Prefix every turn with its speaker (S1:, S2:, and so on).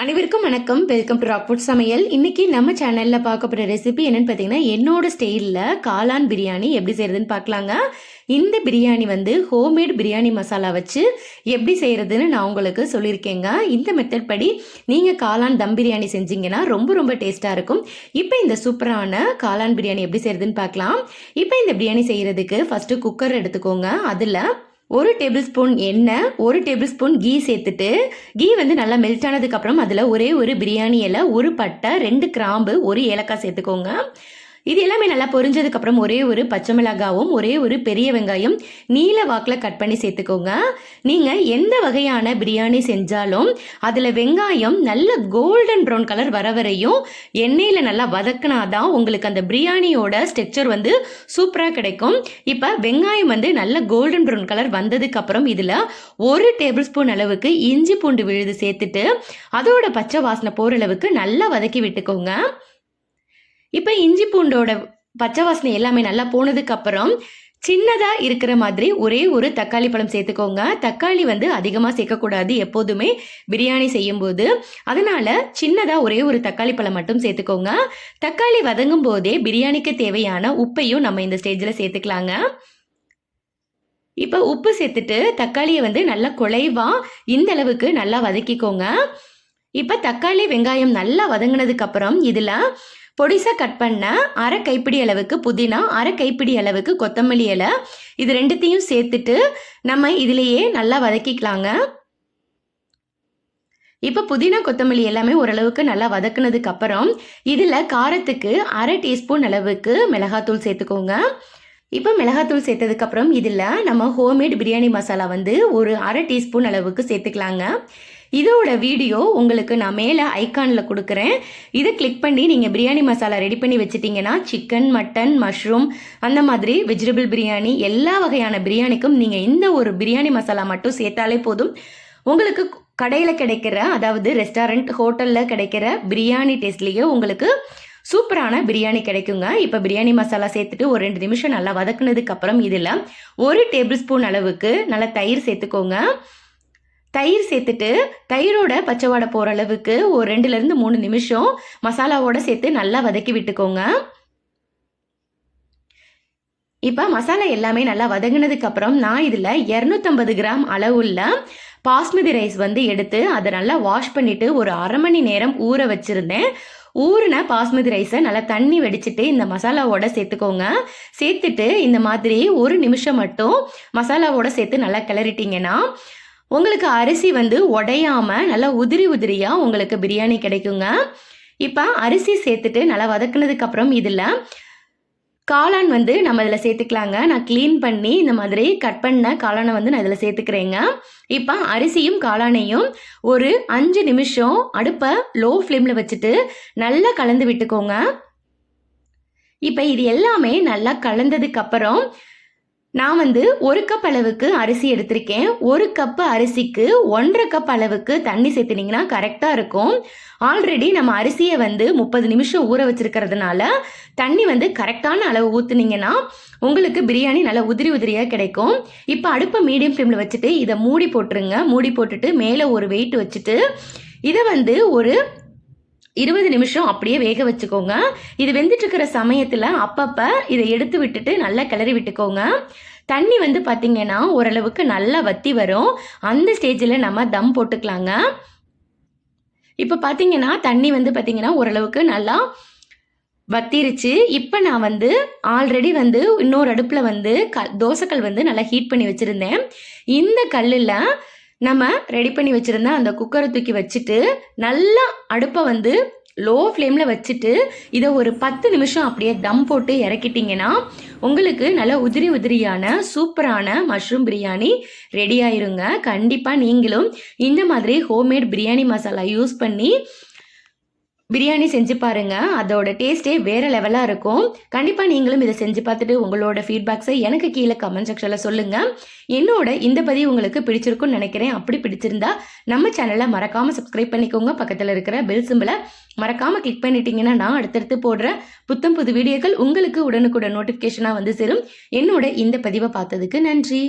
S1: அனைவருக்கும் வணக்கம். Welcome to Rockwood சமையல். இன்னைக்கு நம்ம சேனலில் பார்க்க ரெசிபி என்னன்னு பார்த்தீங்கன்னா என்னோட ஸ்டைலில் காளான் பிரியாணி எப்படி செய்யறதுன்னு பார்க்கலாங்க. இந்த பிரியாணி வந்து ஹோம்மேட் பிரியாணி மசாலா வச்சு எப்படி செய்யறதுன்னு நான் உங்களுக்கு சொல்லியிருக்கேங்க. இந்த மெத்தட் படி நீங்கள் காளான் தம் பிரியாணி செஞ்சீங்கன்னா ரொம்ப ரொம்ப டேஸ்ட்டாக இருக்கும். இப்போ இந்த சூப்பரான காளான் பிரியாணி எப்படி செய்யறதுன்னு பார்க்கலாம். இப்போ இந்த பிரியாணி செய்கிறதுக்கு ஃபஸ்ட்டு குக்கர் எடுத்துக்கோங்க. அதில் ஒரு டேபிள் ஸ்பூன் எண்ணெய் ஒரு டேபிள் ஸ்பூன் கீ சேர்த்துட்டு கீ வந்து நல்லா மெல்ட் ஆனதுக்கப்புறம் அதில் ஒரே ஒரு பிரியாணி இலை ஒரு பட்டை ரெண்டு கிராம்பு ஒரு ஏலக்காய் சேர்த்துக்கோங்க. இது எல்லாமே நல்லா பொரிஞ்சதுக்கப்புறம் ஒரே ஒரு பச்சை மிளகாவும் ஒரே ஒரு பெரிய வெங்காயம் நீல வாக்கில் கட் பண்ணி சேர்த்துக்கோங்க. நீங்கள் எந்த வகையான பிரியாணி செஞ்சாலும் அதில் வெங்காயம் நல்ல கோல்டன் ப்ரௌன் கலர் வர வரையும் எண்ணெயில் நல்லா வதக்கினாதான் உங்களுக்கு அந்த பிரியாணியோட ஸ்ட்ரக்சர் வந்து சூப்பராக கிடைக்கும். இப்போ வெங்காயம் வந்து நல்ல கோல்டன் ப்ரௌன் கலர் வந்ததுக்கப்புறம் இதில் ஒரு டேபிள் ஸ்பூன் அளவுக்கு இஞ்சி பூண்டு விழுது சேர்த்துட்டு அதோட பச்சை வாசனை போகிற அளவுக்கு நல்லா வதக்கி விட்டுக்கோங்க. இப்போ இஞ்சி பூண்டோட பச்சை வாசனை எல்லாமே நல்லா போனதுக்கப்புறம் சின்னதாக இருக்கிற மாதிரி ஒரே ஒரு தக்காளி பழம் சேர்த்துக்கோங்க. தக்காளி வந்து அதிகமாக சேர்க்கக்கூடாது எப்போதுமே. பிரியாணி செய்யும்போது. அதனால் சின்னதாக ஒரே ஒரு தக்காளி பழம் மட்டும் சேர்த்துக்கோங்க. தக்காளி வதங்கும் போதே பிரியாணிக்கு தேவையான உப்பையும் நம்ம இந்த ஸ்டேஜில் சேர்த்துக்கலாங்க. இப்போ உப்பு சேர்த்துட்டு தக்காளியை வந்து நல்லா குலைவாக இந்த அளவுக்கு நல்லா வதக்கிக்கோங்க. இப்போ தக்காளி வெங்காயம் நல்லா வதங்கினதுக்கப்புறம் இதில் பொடிசாக கட் பண்ண அரை கைப்பிடி அளவுக்கு புதினா அரை கைப்பிடி அளவுக்கு கொத்தமல்லி இலை. இது ரெண்டுத்தையும் சேர்த்துட்டு நம்ம இதிலேயே நல்லா வதக்கிக்கலாங்க. இப்போ புதினா கொத்தமல்லி எல்லாமே ஓரளவுக்கு நல்லா வதக்குனதுக்கு அப்புறம் இதில் காரத்துக்கு அரை டீஸ்பூன் அளவுக்கு மிளகாத்தூள் சேர்த்துக்கோங்க. இப்போ மிளகாத்தூள் சேர்த்ததுக்கப்புறம் இதில் நம்ம ஹோம்மேட் பிரியாணி மசாலா வந்து ஒரு அரை டீஸ்பூன் அளவுக்கு சேர்த்துக்கலாங்க. இதோட வீடியோ உங்களுக்கு நான் மேலே ஐக்கானில் கொடுக்குறேன். இதை கிளிக் பண்ணி நீங்கள் பிரியாணி மசாலா ரெடி பண்ணி வச்சுட்டிங்கன்னா சிக்கன் மட்டன் மஷ்ரூம் அந்த மாதிரி வெஜிடபிள் பிரியாணி எல்லா வகையான பிரியாணிக்கும் நீங்கள் இந்த ஒரு பிரியாணி மசாலா மட்டும் சேர்த்தாலே போதும். உங்களுக்கு கடையில் கிடைக்கிற அதாவது ரெஸ்டாரண்ட் ஹோட்டலில் கிடைக்கிற பிரியாணி டேஸ்ட்லேயே உங்களுக்கு சூப்பரான பிரியாணி கிடைக்குங்க. இப்போ பிரியாணி மசாலா சேர்த்துட்டு ஒரு ரெண்டு நிமிஷம் நல்லா வதக்குனதுக்கு அப்புறம் இதில் ஒரு டேபிள் ஸ்பூன் அளவுக்கு நல்லா தயிர் சேர்த்துக்கோங்க. தயிர் சேர்த்துட்டு தயிரோட பச்சைவாடை போகிற அளவுக்கு ஒரு ரெண்டுலேருந்து மூணு நிமிஷம் மசாலாவோட சேர்த்து நல்லா வதக்கி விட்டுக்கோங்க. இப்போ மசாலா எல்லாமே நல்லா வதங்கினதுக்கப்புறம் நான் இதில் இரநூத்தம்பது கிராம் அளவுள்ள பாஸ்மதி ரைஸ் வந்து எடுத்து அதை நல்லா வாஷ் பண்ணிவிட்டு ஒரு அரை மணி நேரம் ஊற வச்சுருந்தேன். ஊறின பாஸ்மதி ரைஸை நல்லா தண்ணி வடிச்சிட்டு இந்த மசாலாவோட சேர்த்துக்கோங்க. சேர்த்துட்டு இந்த மாதிரி ஒரு நிமிஷம் மட்டும் மசாலாவோட சேர்த்து நல்லா கிளறிட்டிங்கன்னா உங்களுக்கு அரிசி வந்து உடையாமல் நல்லா உதிரி உதிரியாக உங்களுக்கு பிரியாணி கிடைக்குங்க. இப்போ அரிசி சேர்த்துட்டு நல்லா வதக்குனதுக்கப்புறம் இதில் காளான் வந்து நம்ம இதில் சேர்த்துக்கலாங்க. நான் க்ளீன் பண்ணி இந்த மாதிரி கட் பண்ண காளானை வந்து நான் இதில் சேர்த்துக்கிறேங்க. இப்போ அரிசியும் காளானையும் ஒரு அஞ்சு நிமிஷம் அடுப்பை லோ ஃப்ளேமில் வச்சுட்டு நல்லா கலந்து விட்டுக்கோங்க. இப்போ இது எல்லாமே நல்லா கலந்ததுக்கப்புறம் நான் வந்து ஒரு கப் அளவுக்கு அரிசி எடுத்திருக்கேன். ஒரு கப்பு அரிசிக்கு ஒன்றரை கப் அளவுக்கு தண்ணி சேர்த்துனீங்கன்னா கரெக்டாக இருக்கும். ஆல்ரெடி நம்ம அரிசியை வந்து முப்பது நிமிஷம் ஊற வச்சிருக்கிறதுனால தண்ணி வந்து கரெக்டான அளவு ஊற்றுனீங்கன்னா உங்களுக்கு பிரியாணி நல்லா உதிரி உதிரியாக கிடைக்கும். இப்போ அடுப்பை மீடியம் ஃப்ளேமில் வச்சுட்டு இதை மூடி போட்டுருங்க. மூடி போட்டுட்டு மேலே ஒரு வெயிட் வச்சுட்டு இதை வந்து ஒரு இருபது நிமிஷம் அப்படியே வேக வச்சுக்கோங்க. இது வெந்துட்டுருக்கிற சமயத்தில் அப்பப்போ இதை எடுத்து விட்டுட்டு நல்லா கிளறி விட்டுக்கோங்க. தண்ணி வந்து பார்த்திங்கன்னா ஓரளவுக்கு நல்லா வத்தி வரும். அந்த ஸ்டேஜில் நம்ம தம் போட்டுக்கலாங்க. இப்போ பார்த்தீங்கன்னா தண்ணி வந்து பார்த்திங்கன்னா ஓரளவுக்கு நல்லா வத்திருச்சு. இப்போ நான் வந்து ஆல்ரெடி வந்து இன்னொரு அடுப்பில் வந்து க தோசைக்கல் வந்து நல்லா ஹீட் பண்ணி வச்சுருந்தேன். இந்த கல்லில் நம்ம ரெடி பண்ணி வச்சுருந்த அந்த குக்கரை தூக்கி வச்சுட்டு நல்லா அடுப்பை வந்து லோ ஃப்ளேமில் வச்சுட்டு இதை ஒரு பத்து நிமிஷம் அப்படியே தம் போட்டு இறக்கிட்டிங்கன்னா உங்களுக்கு நல்ல உதிரி உதிரியான சூப்பரான மஷ்ரூம் பிரியாணி ரெடி ஆயிருங்க. கண்டிப்பாக நீங்களும் இந்த மாதிரி ஹோம்மேட் பிரியாணி மசாலா யூஸ் பண்ணி பிரியாணி செஞ்சு பாருங்க. அதோட டேஸ்ட்டே வேற லெவலாக இருக்கும். கண்டிப்பாக நீங்களும் இதை செஞ்சு பார்த்துட்டு உங்களோட ஃபீட்பேக்ஸை எனக்கு கீழே கமெண்ட் செக்ஷனில் சொல்லுங்க. என்னோட இந்த பதிவு உங்களுக்கு பிடிச்சிருக்கும்னு நினைக்கிறேன். அப்படி பிடிச்சிருந்தா நம்ம சேனலை மறக்காம சப்ஸ்கிரைப் பண்ணிக்கோங்க. பக்கத்தில் இருக்கிற பெல் சிம்பிளை மறக்காம கிளிக் பண்ணிட்டீங்கன்னா நான் அடுத்தடுத்து போடுற புத்தம் புது வீடியோக்கள் உங்களுக்கு உடனுக்குடன் நோட்டிஃபிகேஷனாக வந்து சேரும். என்னோட இந்த பதிவை பார்த்ததுக்கு நன்றி.